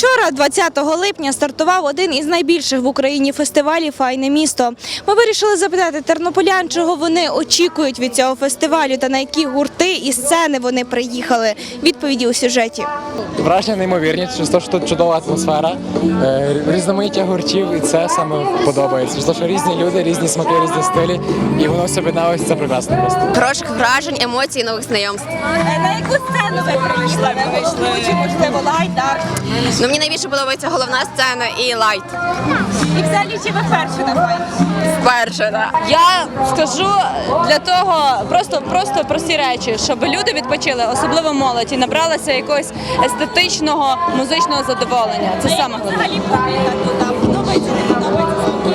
Вчора, 20 липня, стартував один із найбільших в Україні фестивалів Файне місто. Ми вирішили запитати тернополян, чого вони очікують від цього фестивалю та на які гурти і сцени вони приїхали. Відповіді у сюжеті. Враження неймовірні, через те, що тут чудова атмосфера, е, різноманіття гуртів, і це саме подобається. Через те, що різні люди, різні смаки, різні стилі, і воно все об'єдналося, це прекрасно просто. Хороших вражень, емоцій, нових знайомств. На яку сцену ви прийшли? Ви вийшли? Чи можливо? Ну мені найбільше подобається головна сцена і лайт. І взагалі чи ви вперше на? Вперше, так. Я скажу для того просто, просто прості речі, щоб люди відпочили, особливо молодь, і набралися якогось естетичного музичного задоволення. Це саме головне. Взагалі публіка тут подобається, не подобається.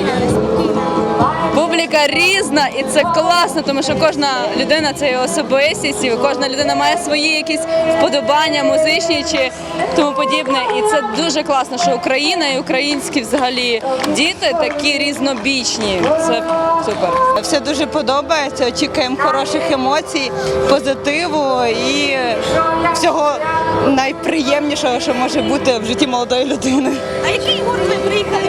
Публіка різна, і це класно, тому що кожна людина це є особистість, і кожна людина має свої якісь вподобання, музичні чи тому подібне. І це дуже класно, що Україна і українські взагалі діти такі різнобічні. Це супер. Все дуже подобається. Очікуємо хороших емоцій, позитиву і всього найприємнішого, що може бути в житті молодої людини. А який гурт ви приїхали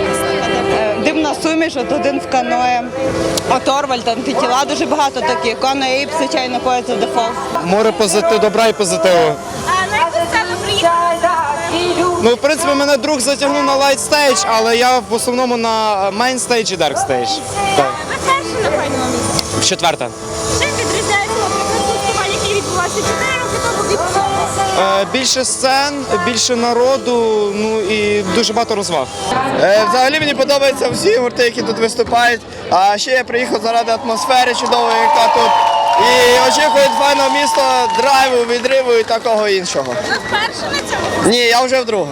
Е, Дивна суміш, от один в каное. От Орвальд, антитіла дуже багато таких. Коно Ейп, звичайно, the Fall. море позитиву, добра і позитиву. А на яку сцену приїхали? Ну, в принципі, мене друг затягнув на лайт стейдж, але я в основному на мейн стейдж і дарк стейдж. Так. Ви перші на файному місці. В четверте. Чим відрізняється, наприклад, фестиваль, який відбувався 4 роки тому від більше сцен, більше народу, ну і дуже багато розваг. Е, Взагалі мені подобаються всі гурти, які тут виступають. А ще я приїхав заради атмосфери чудової, яка тут. І очікують файного міста, драйву, відриву і такого іншого. Ви вперше на цьому? Ні, я вже вдруге.